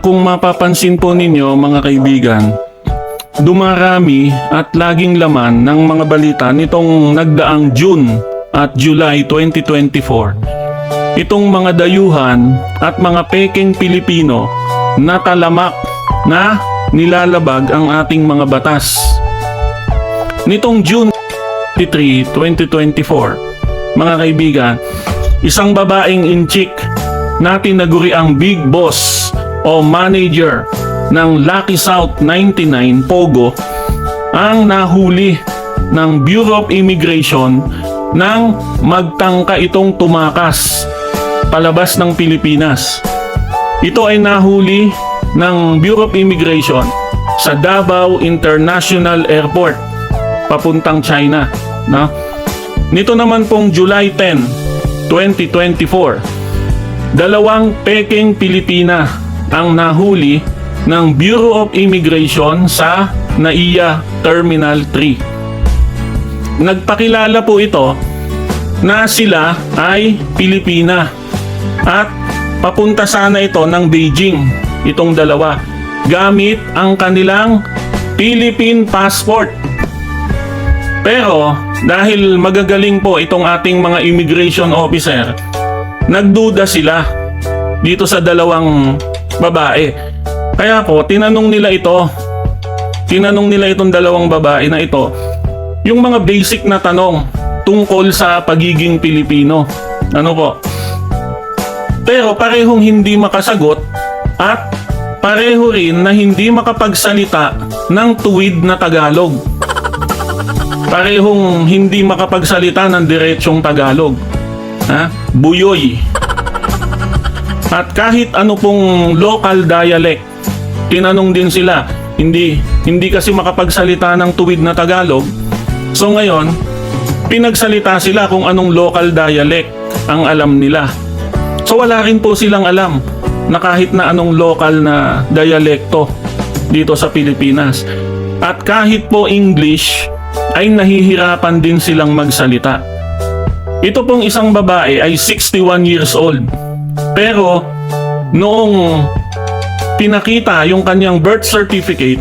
Kung mapapansin po ninyo mga kaibigan, dumarami at laging laman ng mga balita nitong nagdaang June at July 2024. Itong mga dayuhan at mga peking Pilipino na talamak na nilalabag ang ating mga batas. Nitong June 23, 2024, mga kaibigan, isang babaeng inchik na tinaguri ang Big Boss o manager ng Lucky South 99 Pogo ang nahuli ng Bureau of Immigration nang magtangka itong tumakas palabas ng Pilipinas. Ito ay nahuli ng Bureau of Immigration sa Davao International Airport papuntang China. No? Nito naman pong July 10, 2024, dalawang Peking Pilipina ang nahuli ng Bureau of Immigration sa NAIA Terminal 3. Nagpakilala po ito na sila ay Pilipina at papunta sana ito ng Beijing itong dalawa gamit ang kanilang Philippine passport. Pero dahil magagaling po itong ating mga immigration officer, nagduda sila dito sa dalawang babae. Kaya po, tinanong nila ito, tinanong nila itong dalawang babae na ito, yung mga basic na tanong tungkol sa pagiging Pilipino. Ano po? Pero parehong hindi makasagot at pareho rin na hindi makapagsalita ng tuwid na Tagalog. Parehong hindi makapagsalita ng diretsyong Tagalog. Ha? Buyoy. At kahit ano pong local dialect, tinanong din sila, hindi hindi kasi makapagsalita ng tuwid na Tagalog. So ngayon, pinagsalita sila kung anong local dialect ang alam nila. So wala rin po silang alam na kahit na anong local na dialekto dito sa Pilipinas. At kahit po English, ay nahihirapan din silang magsalita. Ito pong isang babae ay 61 years old. Pero noong pinakita yung kanyang birth certificate,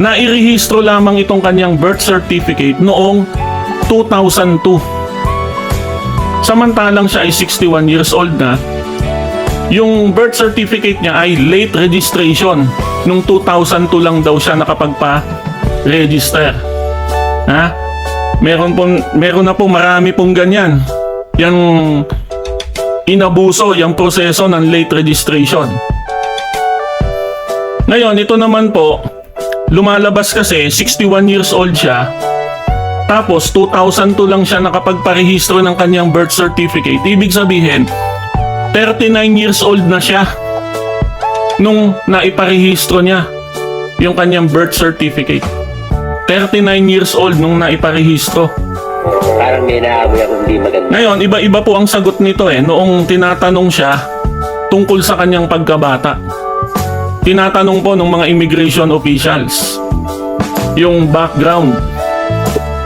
nairehistro lamang itong kanyang birth certificate noong 2002. Samantalang siya ay 61 years old na, yung birth certificate niya ay late registration. Nung 2002 lang daw siya nakapagpa-register. Ha? Meron po, meron na po marami pong ganyan. Yang inabuso yung proseso ng late registration. Ngayon, ito naman po, lumalabas kasi 61 years old siya. Tapos 2002 lang siya nakapagparehistro ng kanyang birth certificate. Ibig sabihin, 39 years old na siya nung naiparehistro niya yung kanyang birth certificate. 39 years old nung naiparehistro. May naamoy ako hindi maganda. Ngayon, iba-iba po ang sagot nito eh. Noong tinatanong siya tungkol sa kanyang pagkabata. Tinatanong po ng mga immigration officials yung background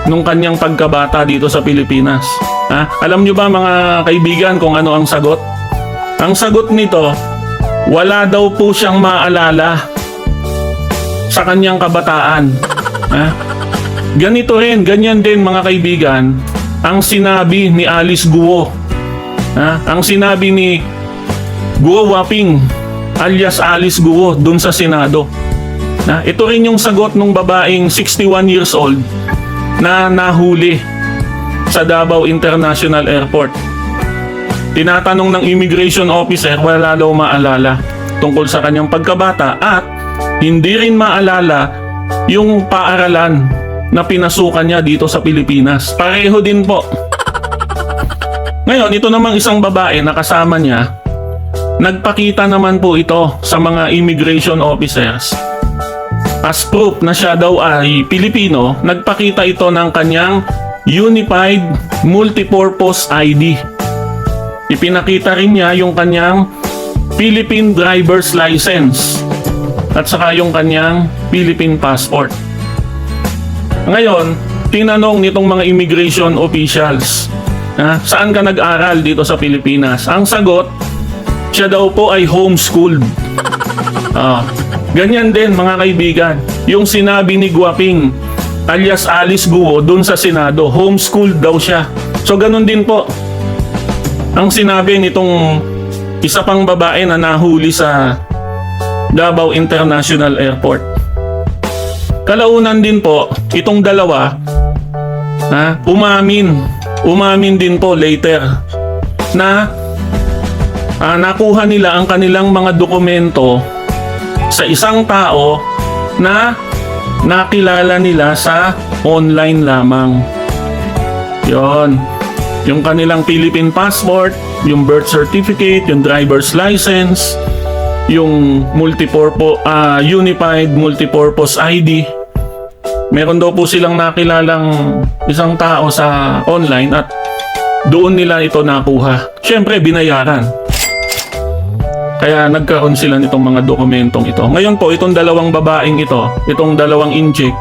nung kanyang pagkabata dito sa Pilipinas. Ha? Alam nyo ba mga kaibigan kung ano ang sagot? Ang sagot nito, wala daw po siyang maalala sa kanyang kabataan. Ha? Ganito rin, ganyan din mga kaibigan, ang sinabi ni Alice Guo. Ha? Ang sinabi ni Guo Waping alias Alice Guo dun sa Senado. Na, ito rin yung sagot ng babaeng 61 years old na nahuli sa Davao International Airport. Tinatanong ng immigration officer wala daw maalala tungkol sa kanyang pagkabata at hindi rin maalala yung paaralan na pinasukan niya dito sa Pilipinas. Pareho din po. Ngayon, ito namang isang babae na kasama niya, nagpakita naman po ito sa mga immigration officers. As proof na siya daw ay Pilipino, nagpakita ito ng kanyang Unified Multipurpose ID. Ipinakita rin niya yung kanyang Philippine Driver's License at saka yung kanyang Philippine Passport. Ngayon, tinanong nitong mga immigration officials, ha, saan ka nag-aral dito sa Pilipinas? Ang sagot, siya daw po ay homeschooled. Ah, ganyan din mga kaibigan. Yung sinabi ni Guaping alias Alice Guo dun sa Senado, homeschooled daw siya. So ganun din po. Ang sinabi nitong isa pang babae na nahuli sa Davao International Airport. Kalaunan din po, itong dalawa, ha, umamin, umamin din po later na ah, nakuha nila ang kanilang mga dokumento sa isang tao na nakilala nila sa online lamang. Yon. Yung kanilang Philippine passport, yung birth certificate, yung driver's license, yung multipurpose ah, unified multipurpose ID. Meron daw po silang nakilalang isang tao sa online at doon nila ito nakuha. Siyempre, binayaran. Kaya nagkaroon sila nitong mga dokumentong ito. Ngayon po, itong dalawang babaeng ito, itong dalawang incheck,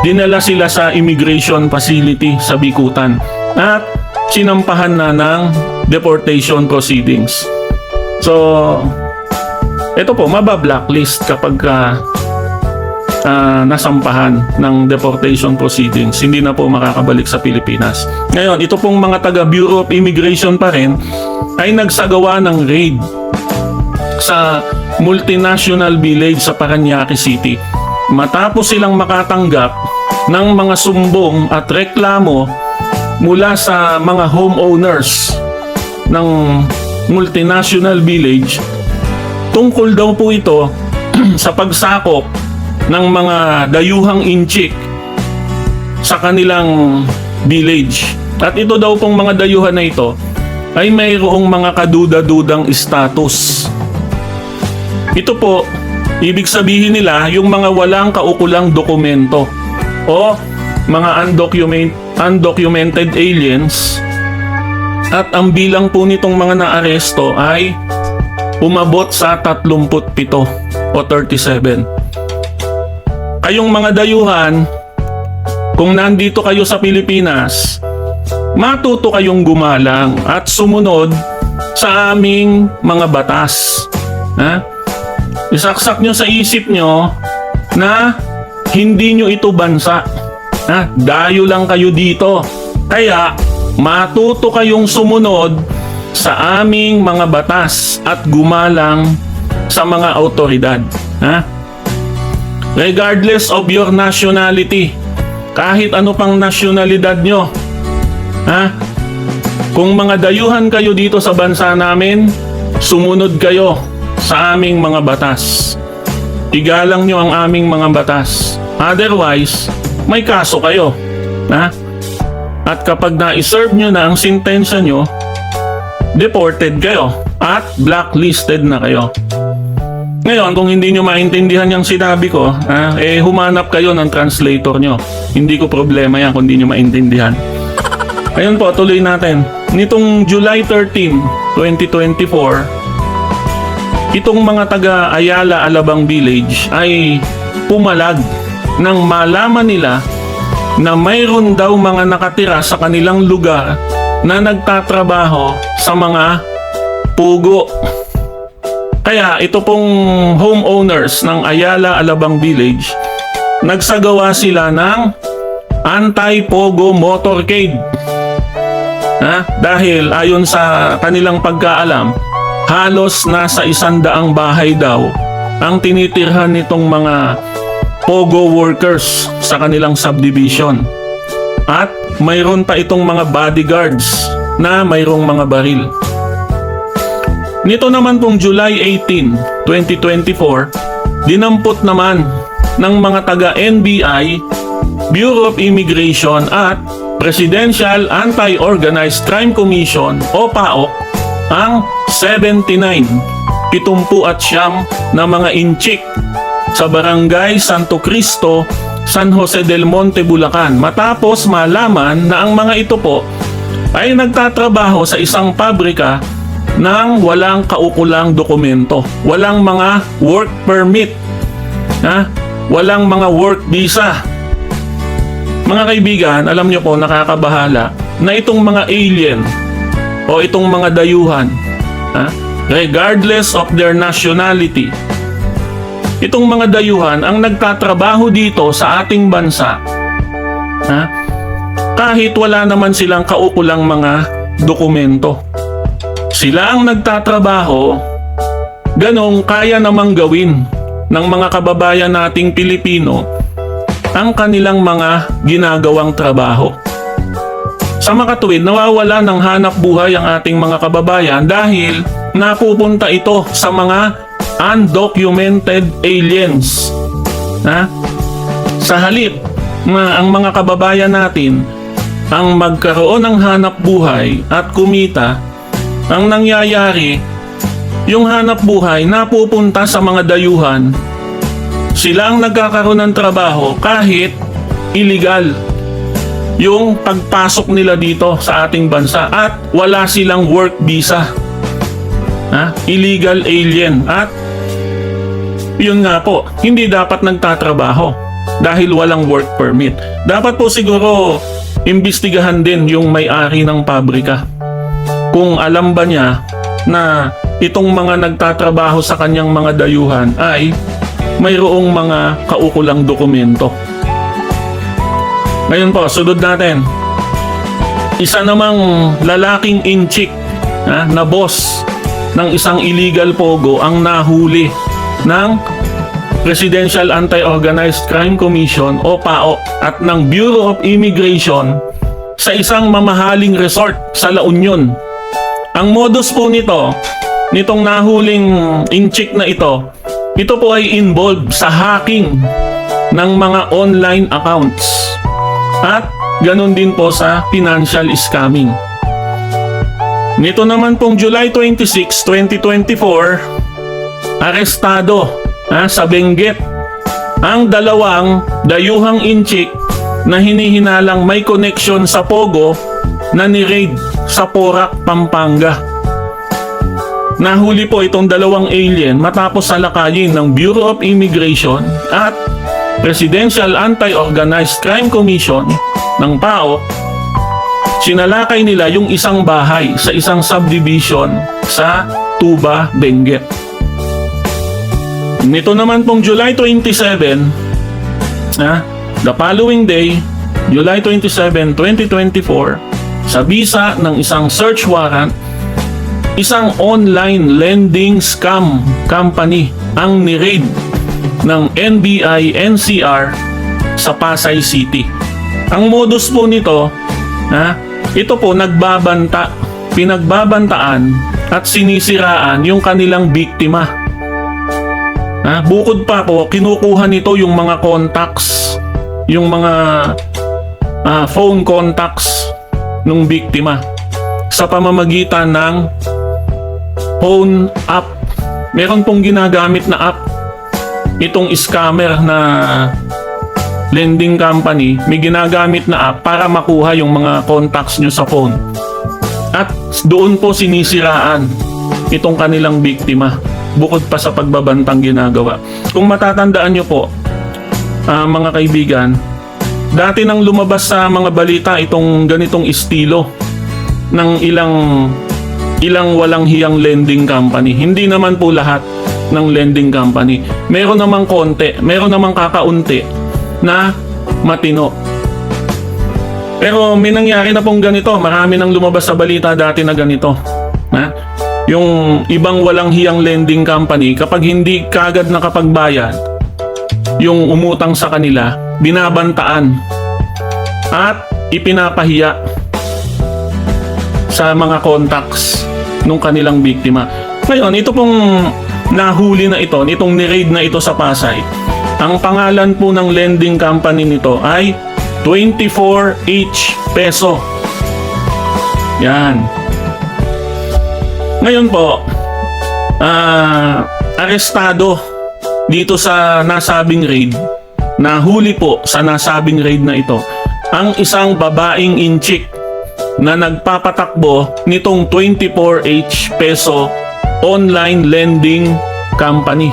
dinala sila sa immigration facility sa Bikutan at sinampahan na ng deportation proceedings. So, ito po, mabablacklist kapag ah, ah, nasampahan ng deportation proceedings. Hindi na po makakabalik sa Pilipinas. Ngayon, ito pong mga taga Bureau of Immigration pa rin ay nagsagawa ng raid sa multinational village sa Paranaque City. Matapos silang makatanggap ng mga sumbong at reklamo mula sa mga homeowners ng multinational village tungkol daw po ito sa pagsakop ng mga dayuhang inchik sa kanilang village. At ito daw pong mga dayuhan na ito ay mayroong mga kaduda-dudang status. Ito po, ibig sabihin nila yung mga walang kaukulang dokumento o mga undocument, undocumented aliens at ang bilang po nitong mga naaresto ay umabot sa 37 o 37. Kayong mga dayuhan, kung nandito kayo sa Pilipinas, matuto kayong gumalang at sumunod sa aming mga batas. Ha? Isaksak nyo sa isip nyo na hindi nyo ito bansa. Ha? Dayo lang kayo dito. Kaya matuto kayong sumunod sa aming mga batas at gumalang sa mga autoridad. Ha? Regardless of your nationality, kahit ano pang nasyonalidad nyo, ha? Kung mga dayuhan kayo dito sa bansa namin, sumunod kayo sa aming mga batas. Igalang nyo ang aming mga batas. Otherwise, may kaso kayo. Ha? At kapag na-serve nyo na ang sentensya nyo, deported kayo at blacklisted na kayo. Ngayon, kung hindi nyo maintindihan yung sinabi ko, ah, eh humanap kayo ng translator nyo. Hindi ko problema yan kung hindi nyo maintindihan. Ayun po, tuloy natin. Nitong July 13, 2024, itong mga taga Ayala Alabang Village ay pumalag nang malaman nila na mayroon daw mga nakatira sa kanilang lugar na nagtatrabaho sa mga pugo. Kaya ito pong homeowners ng Ayala Alabang Village, nagsagawa sila ng anti-pogo motorcade. Ha? Dahil ayon sa kanilang pagkaalam, halos nasa isandaang bahay daw ang tinitirhan nitong mga pogo workers sa kanilang subdivision. At mayroon pa itong mga bodyguards na mayroong mga baril. Nito naman pong July 18, 2024, dinampot naman ng mga taga NBI, Bureau of Immigration at Presidential Anti-Organized Crime Commission o PAOK ang 79, 70 at siyam na mga inchik sa barangay Santo Cristo, San Jose del Monte, Bulacan matapos malaman na ang mga ito po ay nagtatrabaho sa isang pabrika ng walang kaukulang dokumento, walang mga work permit, ha? walang mga work visa. Mga kaibigan, alam nyo po, nakakabahala na itong mga alien o itong mga dayuhan, ha? regardless of their nationality, itong mga dayuhan ang nagtatrabaho dito sa ating bansa. Ha? Kahit wala naman silang kaukulang mga dokumento. Sila ang nagtatrabaho, ganong kaya namang gawin ng mga kababayan nating Pilipino ang kanilang mga ginagawang trabaho. Sa makatuwid, nawawala ng hanap buhay ang ating mga kababayan dahil napupunta ito sa mga undocumented aliens. Ha? Sa halip na ang mga kababayan natin ang magkaroon ng hanap buhay at kumita, ang nangyayari, yung hanap buhay napupunta sa mga dayuhan. Sila ang nagkakaroon ng trabaho kahit illegal yung pagpasok nila dito sa ating bansa at wala silang work visa. Ha? Illegal alien at yun nga po, hindi dapat nagtatrabaho dahil walang work permit. Dapat po siguro imbestigahan din yung may-ari ng pabrika. Kung alam ba niya na itong mga nagtatrabaho sa kanyang mga dayuhan ay mayroong mga kaukulang dokumento. Ngayon po, sunod natin. Isa namang lalaking inchik ha, na boss ng isang illegal pogo ang nahuli ng Presidential Anti-Organized Crime Commission o PAO at ng Bureau of Immigration sa isang mamahaling resort sa La Union. Ang modus po nito, nitong nahuling inchik na ito, ito po ay involved sa hacking ng mga online accounts at ganun din po sa financial scamming. Nito naman pong July 26, 2024, arestado ha, sa Benguet ang dalawang dayuhang inchik na hinihinalang may connection sa Pogo na ni-raid sa Porac, Pampanga. Nahuli po itong dalawang alien matapos salakayin ng Bureau of Immigration at Presidential Anti-Organized Crime Commission ng PAO sinalakay nila yung isang bahay sa isang subdivision sa Tuba, Benguet. Nito naman pong July 27, ah, the following day, July 27, 2024, sa bisa ng isang search warrant, isang online lending scam company ang ni-raid ng NBI NCR sa Pasay City. Ang modus po nito, ha, ito po nagbabanta, pinagbabantaan at sinisiraan yung kanilang biktima. Ha, bukod pa po, kinukuha nito yung mga contacts, yung mga ah, phone contacts ng biktima sa pamamagitan ng phone app. Meron pong ginagamit na app itong scammer na lending company, may ginagamit na app para makuha yung mga contacts nyo sa phone. At doon po sinisiraan itong kanilang biktima bukod pa sa pagbabantang ginagawa. Kung matatandaan nyo po, ah, mga kaibigan, dati nang lumabas sa mga balita itong ganitong estilo ng ilang ilang walang hiyang lending company. Hindi naman po lahat ng lending company. Meron namang konti, meron namang kakaunti na matino. Pero may nangyari na pong ganito. Marami nang lumabas sa balita dati na ganito. Ha? Yung ibang walang hiyang lending company, kapag hindi kagad nakapagbayad, yung umutang sa kanila, binabantaan at ipinapahiya sa mga contacts ng kanilang biktima. Ngayon, ito pong nahuli na ito, itong ni-raid na ito sa Pasay, ang pangalan po ng lending company nito ay 24H Peso. Yan. Ngayon po, ah, arestado dito sa nasabing raid, nahuli po sa nasabing raid na ito, ang isang babaeng inchik na nagpapatakbo nitong 24H peso online lending company.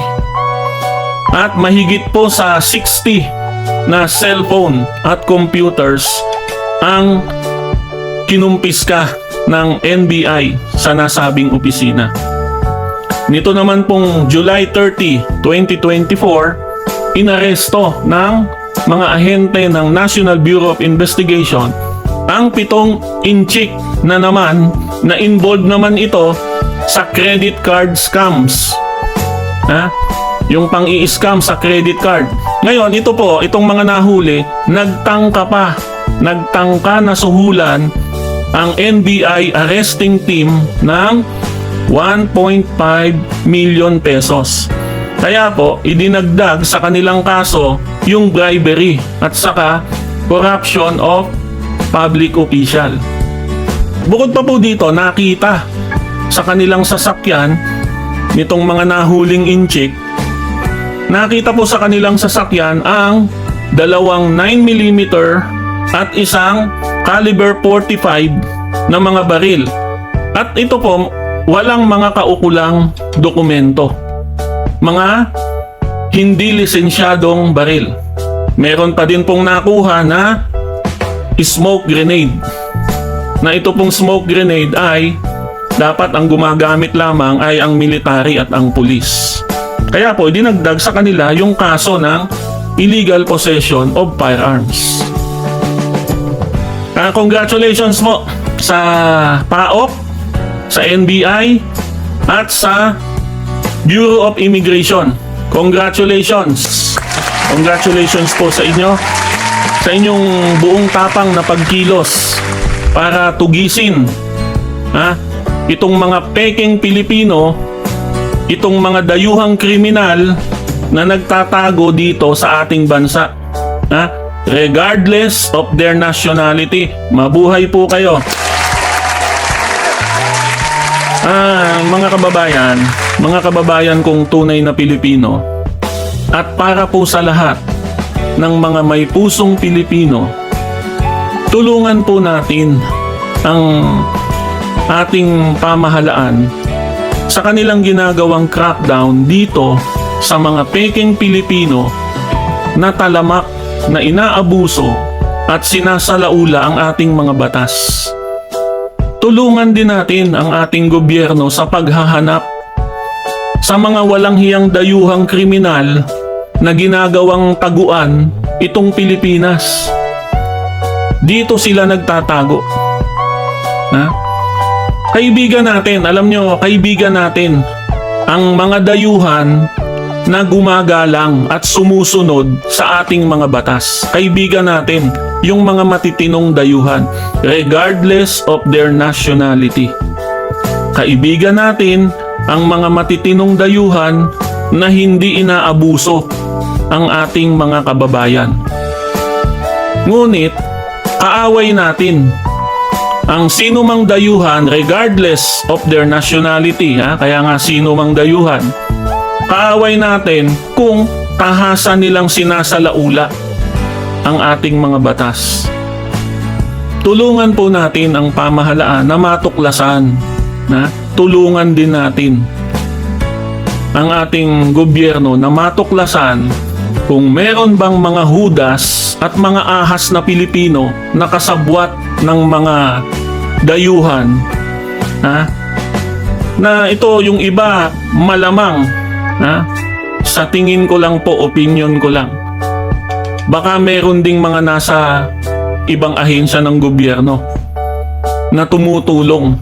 At mahigit po sa 60 na cellphone at computers ang kinumpiska ng NBI sa nasabing opisina. Nito naman pong July 30, 2024, inaresto ng mga ahente ng National Bureau of Investigation ang pitong inchik na naman na involved naman ito sa credit card scams. Ha? Yung pang i-scam sa credit card. Ngayon, ito po, itong mga nahuli, nagtangka pa. Nagtangka na suhulan ang NBI arresting team ng 1.5 million pesos. Kaya po, idinagdag sa kanilang kaso yung bribery at saka corruption of public official. Bukod pa po dito, nakita sa kanilang sasakyan nitong mga nahuling inchik, nakita po sa kanilang sasakyan ang dalawang 9mm at isang caliber 45 na mga baril. At ito po, walang mga kaukulang dokumento. Mga hindi lisensyadong baril. Meron pa din pong nakuha na smoke grenade. Na ito pong smoke grenade ay dapat ang gumagamit lamang ay ang military at ang pulis. Kaya po, dinagdag sa kanila yung kaso ng illegal possession of firearms. Ah, congratulations po sa PAOK, sa NBI, at sa Bureau of Immigration. Congratulations! Congratulations po sa inyo sa inyong buong tapang na pagkilos para tugisin ha, itong mga peking Pilipino, itong mga dayuhang kriminal na nagtatago dito sa ating bansa. Ha? Regardless of their nationality. Mabuhay po kayo. Ah, mga kababayan, mga kababayan kong tunay na Pilipino, at para po sa lahat ng mga may pusong Pilipino, tulungan po natin ang ating pamahalaan sa kanilang ginagawang crackdown dito sa mga peking Pilipino na talamak na inaabuso at sinasalaula ang ating mga batas. Tulungan din natin ang ating gobyerno sa paghahanap sa mga walang hiyang dayuhang kriminal na ginagawang taguan itong Pilipinas. Dito sila nagtatago. Ha? Kaibigan natin, alam nyo, kaibigan natin ang mga dayuhan na gumagalang at sumusunod sa ating mga batas. Kaibigan natin yung mga matitinong dayuhan regardless of their nationality. Kaibigan natin ang mga matitinong dayuhan na hindi inaabuso ang ating mga kababayan. Ngunit, kaaway natin ang sino mang dayuhan regardless of their nationality, ha? kaya nga sino mang dayuhan, kaaway natin kung tahasan nilang sinasalaula ang ating mga batas. Tulungan po natin ang pamahalaan na matuklasan na tulungan din natin ang ating gobyerno na matuklasan kung meron bang mga hudas at mga ahas na Pilipino na kasabwat ng mga dayuhan ha? na ito yung iba malamang ha? sa tingin ko lang po opinion ko lang baka meron ding mga nasa ibang ahensya ng gobyerno na tumutulong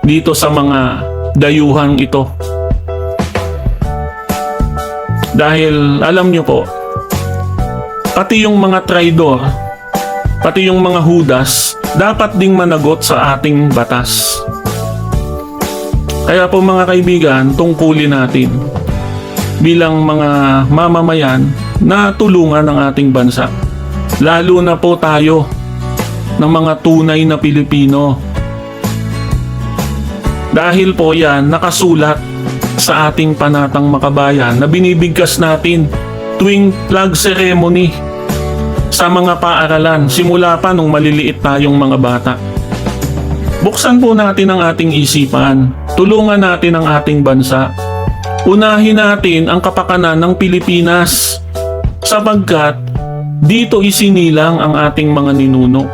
dito sa mga dayuhang ito dahil alam nyo po, pati yung mga traidor, pati yung mga hudas, dapat ding managot sa ating batas. Kaya po mga kaibigan, tungkulin natin bilang mga mamamayan na tulungan ang ating bansa. Lalo na po tayo ng mga tunay na Pilipino. Dahil po yan nakasulat sa ating panatang makabayan na binibigkas natin tuwing flag ceremony sa mga paaralan simula pa nung maliliit tayong mga bata. Buksan po natin ang ating isipan, tulungan natin ang ating bansa, unahin natin ang kapakanan ng Pilipinas sapagkat dito isinilang ang ating mga ninuno.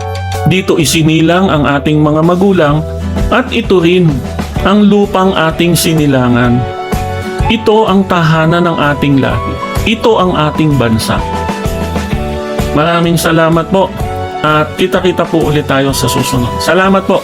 Dito isinilang ang ating mga magulang at ito rin ang lupang ating sinilangan. Ito ang tahanan ng ating lahi. Ito ang ating bansa. Maraming salamat po. At kita-kita po ulit tayo sa susunod. Salamat po.